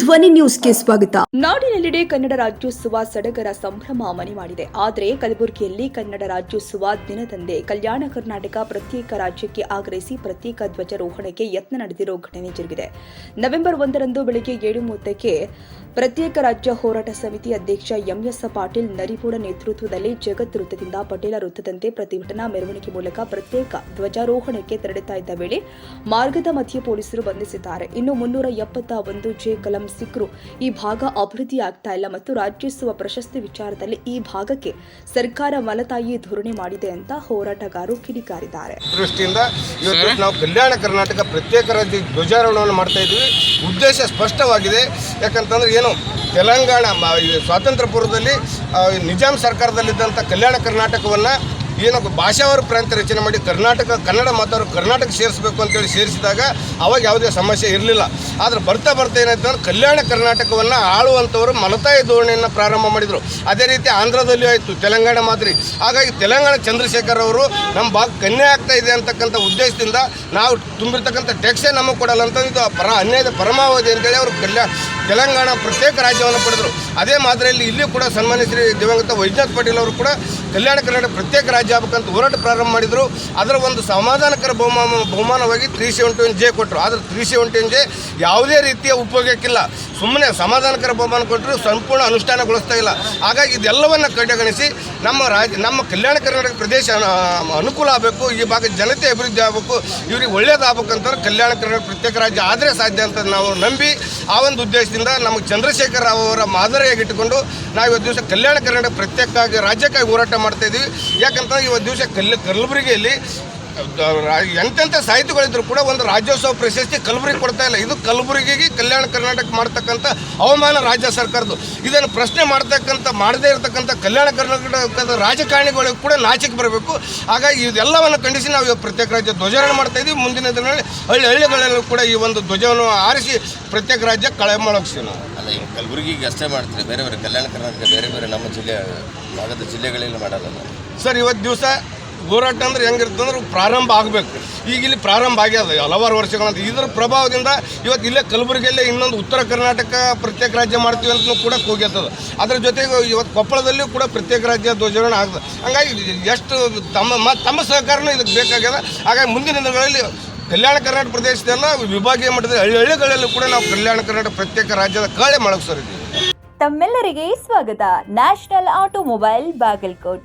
ಧ್ವನಿ ನ್ಯೂಸ್ಗೆ ಸ್ವಾಗತ. ನಾಡಿನೆಲ್ಲೆಡೆ ಕನ್ನಡ ರಾಜ್ಯೋತ್ಸವ ಸಡಗರ ಸಂಭ್ರಮ ಮನೆ ಮಾಡಿದೆ. ಆದರೆ ಕಲಬುರಗಿಯಲ್ಲಿ ಕನ್ನಡ ರಾಜ್ಯೋತ್ಸವ ದಿನದಂದೇ ಕಲ್ಯಾಣ ಕರ್ನಾಟಕ ಪ್ರತ್ಯೇಕ ರಾಜ್ಯಕ್ಕೆ ಆಗ್ರಹಿಸಿ ಪ್ರತ್ಯೇಕ ಧ್ವಜಾರೋಹಣಕ್ಕೆ ಯತ್ನ ನಡೆದಿರೋ ಘಟನೆ ಜರುಗಿದೆ. ನವೆಂಬರ್ ಒಂದರಂದು ಬೆಳಗ್ಗೆ ಏಳು ಮೂವತ್ತಕ್ಕೆ ಪ್ರತ್ಯೇಕ ರಾಜ್ಯ ಹೋರಾಟ ಸಮಿತಿ ಅಧ್ಯಕ್ಷ ಎಂಎಸ್ ಪಾಟೀಲ್ ನರಿಪೂಡ ನೇತೃತ್ವದಲ್ಲಿ ಜಗತ್ ವೃತ್ತದಿಂದ ಪಟೇಲ ವೃತ್ತದಂತೆ ಪ್ರತಿಭಟನಾ ಮೆರವಣಿಗೆ ಮೂಲಕ ಪ್ರತ್ಯೇಕ ಧ್ವಜಾರೋಹಣಕ್ಕೆ ತೆರಳುತ್ತಾ ಇದ್ದ ವೇಳೆ ಮಾರ್ಗದ ಮಧ್ಯೆ ಪೊಲೀಸರು ಬಂಧಿಸಿದ್ದಾರೆ. ಇನ್ನು ಮುನ್ನೂರ ಎಪ್ಪತ್ತ ಒಂದು ಜೆ ಕಲಂ ಸಿಕ್ರು. ಈ ಭಾಗ ಅಭಿವೃದ್ಧಿ ಆಗ್ತಾ ಇಲ್ಲ ಮತ್ತು ರಾಜ್ಯೋತ್ಸವ ಪ್ರಶಸ್ತಿ ವಿಚಾರದಲ್ಲಿ ಈ ಭಾಗಕ್ಕೆ ಸರ್ಕಾರ ಮಲತಾಯಿ ಧೋರಣೆ ಮಾಡಿದೆ ಅಂತ ಹೋರಾಟಗಾರರು ಕಿಡಿಕಾರಿದ್ದಾರೆ. ದೃಷ್ಟಿಯಿಂದ ಇವತ್ತು ನಾವು ಕಲ್ಯಾಣ ಕರ್ನಾಟಕ ಪ್ರತ್ಯೇಕ ರಾಜ್ಯ ಧ್ವಜಾರೋಹಣವನ್ನು ಮಾಡ್ತಾ ಇದ್ವಿ ಉದ್ದೇಶ ಸ್ಪಷ್ಟವಾಗಿದೆ. ಯಾಕಂತಂದ್ರೆ ಏನು ತೆಲಂಗಾಣ ಸ್ವಾತಂತ್ರ್ಯ ಪೂರ್ವದಲ್ಲಿ ನಿಜಾಮ್ ನಿಜಾಂ ಸರ್ಕಾರದಲ್ಲಿದ್ದಂಥ ಕಲ್ಯಾಣ ಕರ್ನಾಟಕವನ್ನು ಏನು ಭಾಷಾವಾರು ಪ್ರಾಂತ್ಯ ರಚನೆ ಮಾಡಿ ಕರ್ನಾಟಕ, ಕನ್ನಡ ಮಾತಾಡೋ ಕರ್ನಾಟಕ ಸೇರಿಸಬೇಕು ಅಂತೇಳಿ ಸೇರಿಸಿದಾಗ ಅವಾಗ ಯಾವುದೇ ಸಮಸ್ಯೆ ಇರಲಿಲ್ಲ. ಆದರೆ ಬರ್ತಾ ಬರ್ತಾ ಏನಾಯ್ತು ಅಂದ್ರೆ ಕಲ್ಯಾಣ ಕರ್ನಾಟಕವನ್ನು ಆಳುವಂಥವರು ಮಲತಾಯಿ ಧೋರಣೆಯನ್ನು ಪ್ರಾರಂಭ ಮಾಡಿದರು. ಅದೇ ರೀತಿ ಆಂಧ್ರದಲ್ಲಿ ಆಯಿತು, ತೆಲಂಗಾಣ ಮಾದರಿ. ಹಾಗಾಗಿ ತೆಲಂಗಾಣ ಚಂದ್ರಶೇಖರ್ ಅವರು ನಮ್ಮ ಭಾಗ ಕನ್ಯೆ ಆಗ್ತಾ ಇದೆ ಅಂತಕ್ಕಂಥ ಉದ್ದೇಶದಿಂದ ನಾವು ತುಂಬಿರ್ತಕ್ಕಂಥ ಟ್ಯಾಕ್ಸೇ ನಮಗೆ ಕೊಡಲ್ಲ ಅಂತ ಇದು ಪರ ಅನ್ಯಾಯದ ಪರಮಾವಧಿ ಅಂತೇಳಿ ಅವರು ಕಲ್ಯಾಣ ತೆಲಂಗಾಣ ಪ್ರತ್ಯೇಕ ರಾಜ್ಯವನ್ನು ಪಡೆದರು. ಅದೇ ಮಾದರಿಯಲ್ಲಿ ಇಲ್ಲಿ ಕೂಡ ಸನ್ಮಾನಿಸಿ ಶ್ರೀ ದಿವಂಗತ ವೈದ್ಯನಾಥ್ ಪಾಟೀಲ್ ಅವರು ಕೂಡ ಕಲ್ಯಾಣ ಕರ್ನಾಟಕ ಪ್ರತ್ಯೇಕ ರಾಜ್ಯ ಆಗ್ಬೇಕಂತ ಹೋರಾಟ ಪ್ರಾರಂಭ ಮಾಡಿದರು. ಅದರ ಒಂದು ಸಮಾಧಾನಕರ ಬಹುಮಾನ, ಬಹುಮಾನವಾಗಿ ತ್ರೀ ಸೆವೆಂಟಿ ಒನ್ ಜೆ ಕೊಟ್ಟರು ಆದರೆ ತ್ರೀ ಸೆವೆಂಟಿ ಒನ್ ಜೆ ಯಾವುದೇ ರೀತಿಯ ಉಪಯೋಗಕ್ಕಿಲ್ಲ. ಸುಮ್ಮನೆ ಸಮಾಧಾನಕರ ಬಹುಮಾನ ಕೊಟ್ಟರು ಸಂಪೂರ್ಣ ಅನುಷ್ಠಾನಗೊಳಿಸ್ತಾ ಇಲ್ಲ. ಹಾಗಾಗಿ ಇದೆಲ್ಲವನ್ನು ಕಡೆಗಣಿಸಿ ನಮ್ಮ ರಾಜ್ಯ ನಮ್ಮ ಕಲ್ಯಾಣ ಕರ್ನಾಟಕ ಪ್ರದೇಶ ಅನುಕೂಲ ಆಗಬೇಕು, ಈ ಭಾಗದ ಜನತೆ ಅಭಿವೃದ್ಧಿ ಆಗಬೇಕು, ಇವ್ರಿಗೆ ಒಳ್ಳೇದಾಗಬೇಕಂತಂದ್ರೆ ಕಲ್ಯಾಣ ಕರ್ನಾಟಕ ಪ್ರತ್ಯೇಕ ರಾಜ್ಯ ಆದರೆ ಸಾಧ್ಯ ಅಂತ ನಾವು ನಂಬಿ ಆ ಒಂದು ಉದ್ದೇಶದಿಂದ ನಮಗೆ ಚಂದ್ರಶೇಖರ್ ರಾವ್ ಅವರ ಮಾದರಿಯಾಗಿಟ್ಟುಕೊಂಡು ನಾವು ಇವತ್ತು ದಿವಸ ಕಲ್ಯಾಣ ಕರ್ನಾಟಕ ಪ್ರತ್ಯೇಕವಾಗಿ ರಾಜ್ಯಕ್ಕಾಗಿ ಹೋರಾಟ ಮಾಡ್ತಾ ಇದ್ದೀವಿ ಯಾಕಂತಂದ್ರೆ ಇವತ್ತು ದಿವಸ ಕಲ್ಲು ಕಲಬುರಗಿಯಲ್ಲಿ ಎಂತೆಂಥ ಸಾಹಿತಿಗಳಿದ್ರು ಕೂಡ ಒಂದು ರಾಜ್ಯೋತ್ಸವ ಪ್ರಶಸ್ತಿ ಕಲಬುರಗಿ ಕೊಡ್ತಾ ಇಲ್ಲ. ಇದು ಕಲಬುರಗಿಗೆ ಕಲ್ಯಾಣ ಕರ್ನಾಟಕ ಮಾಡ್ತಕ್ಕಂಥ ಅವಮಾನ ರಾಜ್ಯ ಸರ್ಕಾರದ್ದು. ಇದನ್ನು ಪ್ರಶ್ನೆ ಮಾಡ್ತಕ್ಕಂಥ ಮಾಡದೇ ಇರತಕ್ಕಂಥ ಕಲ್ಯಾಣ ಕರ್ನಾಟಕದ ರಾಜಕಾರಣಿಗಳಿಗೆ ಕೂಡ ನಾಚಿಕೆ ಬರಬೇಕು. ಹಾಗಾಗಿ ಇದೆಲ್ಲವನ್ನು ಖಂಡಿಸಿ ನಾವು ಇವಾಗ ಪ್ರತ್ಯೇಕ ರಾಜ್ಯ ಧ್ವಜಾರೋಹಣ ಮಾಡ್ತಾ ಇದ್ದೀವಿ ಮುಂದಿನ ದಿನಗಳಲ್ಲಿ ಹಳ್ಳಿ ಹಳ್ಳಿಗಳಲ್ಲೂ ಕೂಡ ಈ ಒಂದು ಧ್ವಜವನ್ನು ಆರಿಸಿ ಪ್ರತ್ಯೇಕ ರಾಜ್ಯ ಕಳೆ ಮಾಡೋಕ್ಸಿ ನಾವು. ಅಲ್ಲ ಈಗ ಕಲಬುರಗಿಗೆ ಅಷ್ಟೇ ಮಾಡ್ತಾರೆ? ಬೇರೆ ಬೇರೆ ಕಲ್ಯಾಣ ಕರ್ನಾಟಕ ಬೇರೆ ಬೇರೆ ನಮ್ಮ ಜಿಲ್ಲೆ ಭಾಗದ ಜಿಲ್ಲೆಗಳಲ್ಲಿ ಮಾಡಲ್ಲ. ಸರ್ ಇವತ್ತು ದಿವಸ ಹೋರಾಟ ಅಂದ್ರೆ ಹೆಂಗಿರ್ತದೆ ಅಂದ್ರೆ ಪ್ರಾರಂಭ ಆಗಬೇಕು. ಈಗ ಇಲ್ಲಿ ಪ್ರಾರಂಭ ಆಗ್ಯದ, ಹಲವಾರು ವರ್ಷಗಳಂತ ಇದರ ಪ್ರಭಾವದಿಂದ ಇವತ್ತು ಇಲ್ಲೇ ಕಲಬುರಗಿಯಲ್ಲೇ ಇನ್ನೊಂದು ಉತ್ತರ ಕರ್ನಾಟಕ ಪ್ರತ್ಯೇಕ ರಾಜ್ಯ ಮಾಡ್ತೀವಿ ಅಂತ ಕೂಡ ಹೋಗ್ಯತದ ಅದ್ರ ಜೊತೆಗೆ ಇವತ್ತು ಕೊಪ್ಪಳದಲ್ಲೂ ಕೂಡ ಪ್ರತ್ಯೇಕ ರಾಜ್ಯ ಧ್ವಜಾರೋಹಣ ಆಗ್ತದೆ. ಹಂಗಾಗಿ ಎಷ್ಟು ತಮ್ಮ ತಮ್ಮ ಸಹಕಾರನೂ ಇದಕ್ಕೆ ಬೇಕಾಗ್ಯದ. ಹಾಗಾಗಿ ಮುಂದಿನ ದಿನಗಳಲ್ಲಿ ಕಲ್ಯಾಣ ಕರ್ನಾಟಕ ಪ್ರದೇಶದೆಲ್ಲ ವಿಭಾಗೀಯ ಮಟ್ಟದ ಹಳ್ಳಿ ಹಳ್ಳಿಗಳಲ್ಲೂ ಕೂಡ ನಾವು ಕಲ್ಯಾಣ ಕರ್ನಾಟಕ ಪ್ರತ್ಯೇಕ ರಾಜ್ಯದ ಕಾಳೆ ಇದ್ದೀವಿ ತಮ್ಮೆಲ್ಲರಿಗೆ ಸ್ವಾಗತ. National automobile Bagalkot.